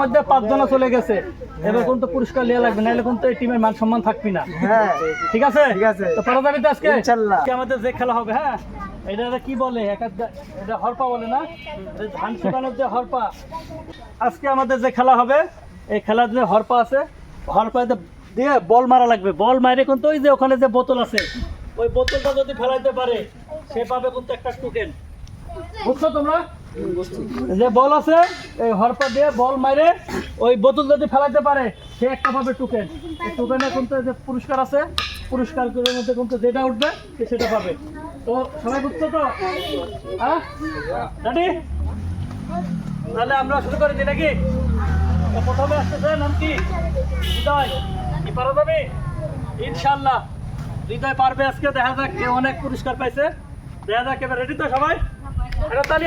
মধ্যে পাঁচজনা চলে গেছে। এবার কিন্তু পুরস্কার লিয়া লাগবে নাহলে কিন্তু এই টিমের মান সম্মান থাকবি না। হ্যাঁ ঠিক আছে? ঠিক আছে। তো পারা যাবে তো আজকে ইনশাল্লাহ। আজকে আমাদের যে খেলা হবে হ্যাঁ? এটা কি বলে এটা হরপা বলে না? ধান শুকানোর যে হরপা। আজকে আমাদের যে খেলা হবে এই খেলার যে হরপা আছে হরপাতে দিয়ে বল মারা লাগবে। বল মারে কিন্তু ওই যে ওখানে যে বোতল আছে ওই বোতলটা যদি ফেলাইতে পারে সে পাবে কিন্তু একটা টোকেন বুঝছ তোমরা? যে বল আছে, এই হরপা দিয়ে বল মারে ওই বোতল যদি ফেলাইতে পারে, সে একটা পাবে টোকেন এই টোকেনে কিন্তু যে পুরস্কার আছে পুরস্কারগুলোর মধ্যে কিন্তু যেটা উঠবে, সে সেটা পাবে। তো সবাই বুঝছ তো? হ্যাঁ? রেডি তাহলে আমরা শুরু করে দিই নাকি? প্রথমে আসতেছে নাম কি? হৃদয়। কি পারো যাবে ইনশাল্লাহ হৃদয় পারবে আজকে। দেখা যাক কে অনেক পুরস্কার পাইছে। দেখা যাক, এবার রেডি তো সবাই? এটা তালি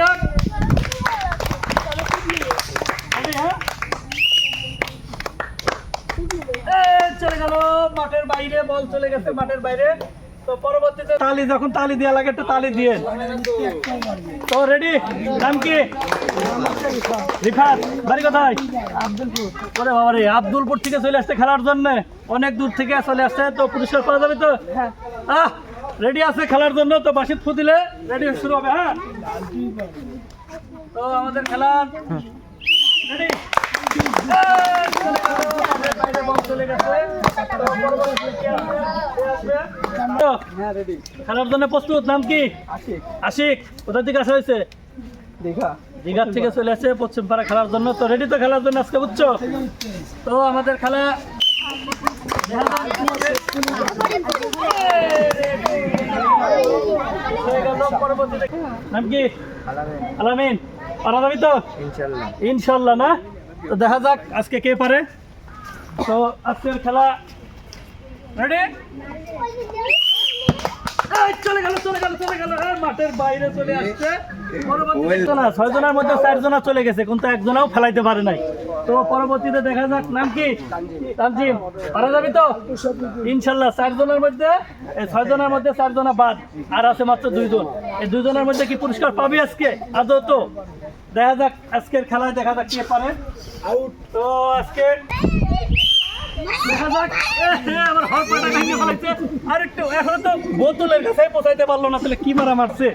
চলে গেল। মাঠের বাইরে বল চলে গেছে মাঠের বাইরে। তো পরবর্তীতে তালি যখন তালি দেওয়া লাগে একটু তালি দিয়ে। তো রেডি নাম কি? রিফাত বাড়ি কোথায়? আব্দুলপুর ওরে বাবা রে আব্দুলপুর থেকে চলে আসছে খেলার জন্য। অনেক দূর থেকে চলে আসছে তো পুরস্কার পাওয়া যাবে তো? আহ! রেডি আছে খেলার জন্য? তো বাসিত ফু দিলে রেডি শুরু হবে হ্যাঁ? তো আমাদের খেলার রেডি খেলার জন্য প্রস্তুত নাম কি? আশিক। কোথা থেকে আসা হয়েছে? দেখা দীঘার থেকে চলে আসে পশ্চিম পাড়া খেলার জন্য। তো রেডি তো খেলার জন্য আজকে বুঝছ তো আমাদের খেলা হয়ে গেল, পরবর্তীতে নাম কি? আলামিন। পারা যাবি তো? ইনশাল্লাহ। ইনশাল্লাহ না? তো দেখা যাক আজকে কে পারে। তো আজকের খেলা রেডি চলে গেল চলে গেল চলে গেল। মাঠের বাইরে চলে আসছে। ছয় জনের মধ্যে চার জনা চলে গেছে কিন্তু একজনাও ফেলাইতে পারে নাই। তো পরবর্তীতে দেখা যাক, নাম কি? তানজিম। পারা যাবি তো? ইনশাল্লাহ, চারজনের মধ্যে, এই ছয় জনের মধ্যে চারজনা বাদ, আর আছে মাত্র দুইজন। এই দুইজনের মধ্যে কি পুরস্কার পাবি আজকে? আদৌ তো? দেখা যাক, আজকের খেলায় দেখা যাক কে পারে। আউট তো আজকে দেখা যাক। এ, হে, আমার হরপাটা ভেঙে ফেলেছে আর একটু এখন তো বোতলের কাছে পৌঁছাইতে পারল না তাহলে কি মারা মারছে?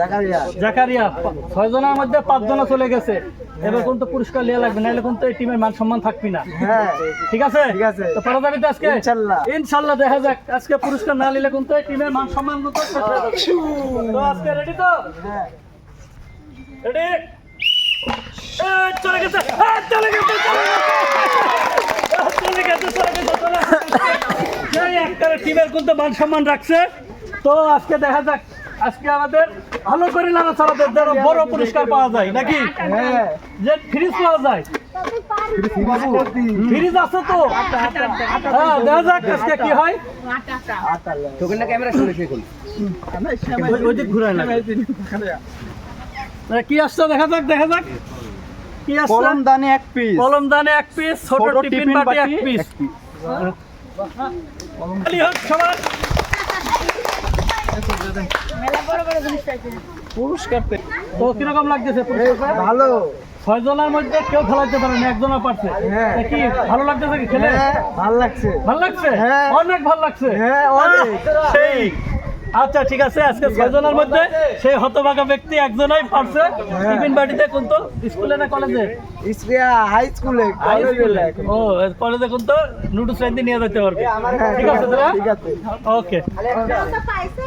জাকারিয়া। জাকারিয়া ছয় জনের মধ্যে পাঁচ জনা চলে গেছে। এবার কিন্তু পুরস্কার লিয়া লাগবে? নাহলে কিন্তু এই টিমের মান সম্মান থাকবি না। হ্যাঁ। ঠিক আছে? ঠিক আছে। তো পারা যাবে তো আজকে। ইনশাল্লাহ। দেখা যাক। আজকে পুরস্কার না নিলে কিন্তু এই টিমের মান সম্মান শেষ তো আজকে রেডি তো? হ্যাঁ। রেডি চলে গেছে। চলে গেছে চলে গেছে এ, চলে গেছে চলে গেছে চলে গেছে। একবারে টিমের কিন্তু মান সম্মান রাখছে। তো আজকে দেখা যাক আজকে আমাদের ভালো করে নানা ছাড়াদের যেন বড় পুরস্কার পাওয়া যায় নাকি? হ্যাঁ। যে ফ্রিজ পাওয়া যায়। ফ্রিজ আছে তো। হ্যাঁ দেখা যাক আজকে কি হয়। ক্যামেরা ঘুরায় না। কি আসছে? দেখা যাক দেখা যাক। কি আসছে? কলম দানে এক পিস কলম দানে এক পিস ছোট টিফিন বাটি এক পিস পুরস্কার তো কীরকম লাগতেছে ভালো। ছয় জনের মধ্যে কেউ খেলাতে পারে না একজনও পারছে। হ্যাঁ। কি ভালো লাগতেছে কি খেলে? ভালো লাগছে। ভালো লাগছে। হ্যাঁ। অনেক ভালো লাগছে। হ্যাঁ, অনেক। সেই। আচ্ছা ঠিক আছে আজকে ছয়জনের মধ্যে সেই হতভাগা ব্যক্তি একজনই পারছে। টিফিন বাড়িতে কোন তো? স্কুলে না কলেজে? ইসরিয়া হাই স্কুলে হাই স্কুলে ও কলেজে কিন্তু নুডলস রেন্দি নিয়ে যেতে পারবে। ঠিক আছে ঠিক আছে। ওকে পাইছে?